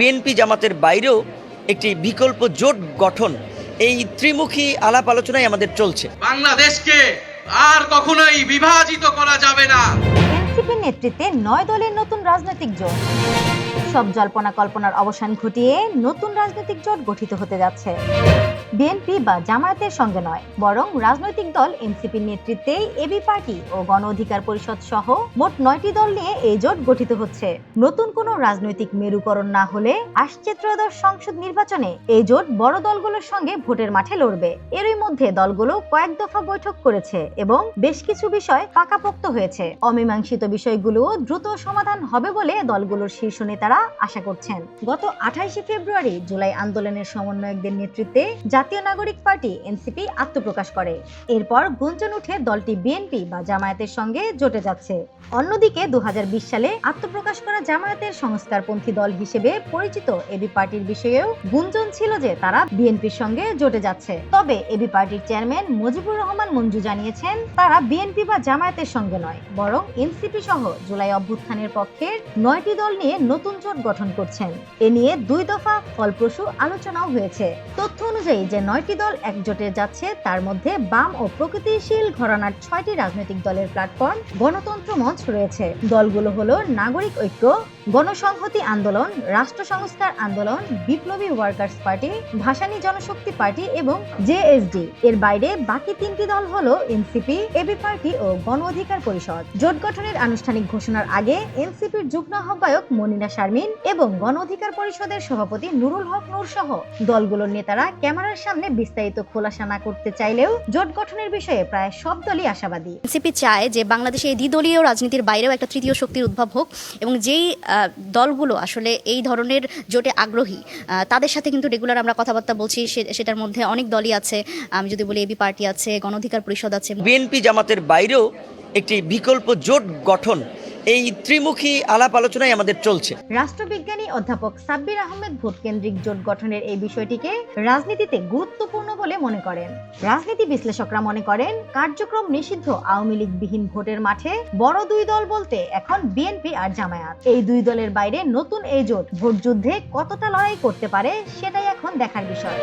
BNP জামাতের বাইরেও একটি বিকল্প জোট গঠন। এই ত্রিমুখী আলাপ আলোচনায় আমাদের চলছে। বাংলাদেশকে আর কখনোই বিভাজিত করা যাবে না। নেতৃত্বে নয় দলের নতুন রাজনৈতিক জোট। সব জল্পনা কল্পনার অবসান ঘটিয়ে নতুন রাজনৈতিক জোট গঠিত হতে যাচ্ছে। বিএনপি বা জামায়াতের সঙ্গে নয়, বরং রাজনৈতিক দল, এনসিপির নেতৃত্বে এবি পার্টি ও গণ অধিকার পরিষদ সহ মোট নয়টি দল নিয়ে এই জোট গঠিত হচ্ছে। নতুন কোনো রাজনৈতিক মেরুকরণ না হলে আসছে ত্রয়োদশ সংসদ নির্বাচনে এই জোট বড় দলগুলোর সঙ্গে ভোটের মাঠে লড়বে। এরই মধ্যে দলগুলো কয়েক দফা বৈঠক করেছে এবং বেশ কিছু বিষয় পাকাপোক্ত হয়েছে। অমীমাংসিত বিষয়গুলো দ্রুত সমাধান হবে বলে দলগুলোর শীর্ষ নেতারা আশা করছেন। গত আঠাইশে ফেব্রুয়ারি জুলাই আন্দোলনের সমন্বয়কদের নেতৃত্বে জাতীয় নাগরিক পার্টি এনসিপি আত্মপ্রকাশ করে। এরপর গুঞ্জন উঠে দলটি বিএনপি বা জামায়াতের সঙ্গে জোটে যাচ্ছে। অন্যদিকে দু সালে আত্মপ্রকাশ করা জামায়াতের সংস্কারপন্থী দল হিসেবে পরিচিত এবি পার্টির বিষয়েও গুঞ্জন ছিল যে তারা বিএনপির সঙ্গে জোটে যাচ্ছে। তবে এবি পার্টির চেয়ারম্যান মুজিবুর রহমান মঞ্জু জানিয়েছেন, তারা বিএনপি বা জামায়াতের সঙ্গে নয়, বরং এনসিপি সহ জুলাই অভ্যুত্থানের পক্ষের নয়টি দল নিয়ে নতুন জোট গঠন করছেন। এ নিয়ে দুই দফা ফলপ্রসূ আলোচনাও হয়েছে। তথ্য অনুযায়ী যে নয়টি দল একজোটে যাচ্ছে, তার মধ্যে বাম ও প্রগতিশীল ঘরানার ছয়টি রাজনৈতিক দলের প্ল্যাটফর্ম, গণতন্ত্র মঞ্চ রয়েছে। দলগুলো হলো নাগরিক ঐক্য, গণসংহতি আন্দোলন, রাষ্ট্র সংস্কার আন্দোলন, বিপ্লবী ওয়ার্কার্স পার্টি, ভাসানী জনশক্তি পার্টি এবং জেএসডি এর বাইরে বাকি তিনটি দল হলো এনসিপি এবি পার্টি ও গণ অধিকার পরিষদ। জোট গঠনের আনুষ্ঠানিক ঘোষণার আগে এনসিপির যুগ্ম আহ্বায়ক মনিনা শারমিন এবং গণ অধিকার পরিষদের সভাপতি নুরুল হক নূর সহ দলগুলোর নেতারা ক্যামেরার সামনে বিস্তারিত খোলাসা না করতে চাইলেও জোট গঠনের বিষয়ে প্রায় সব দলই আশাবাদী। এনসিপি চায় যে বাংলাদেশে এই দ্বিদলীয় রাজনীতির বাইরেও একটা তৃতীয় শক্তির উদ্ভব হোক এবং যেই দলগুলো আসলে এই ধরনের জোটে আগ্রহী তাদের সাথে কিন্তু রেগুলার আমরা কথাবার্তা বলছি সে- সেটার মধ্যে অনেক দলই আছে। আমি যদি বলি এবি পার্টি আছে গণ অধিকার পরিষদ আছে। বিএনপি জামাতের বাইরেও একটি বিকল্প জোট গঠন এই ত্রিমুখী আলাপ আলোচনায় আমাদের চলছে। রাষ্ট্রবিজ্ঞানী অধ্যাপক সাব্বির আহমেদ ভোট কেন্দ্রিক জোট গঠনের এই বিষয়টিকে রাজনীতিতে গুরুত্বপূর্ণ বলে মনে করেন। রাজনীতি বিশ্লেষকরা মনে করেন, কার্যক্রম নিষিদ্ধ আওয়ামী লীগ বিহীন ভোটের মাঠে বড় দুই দল বলতে এখন বিএনপি আর জামায়াত। এই দুই দলের বাইরে নতুন এই জোট ভোট যুদ্ধে কতটা লড়াই করতে পারে সেটাই এখন দেখার বিষয়।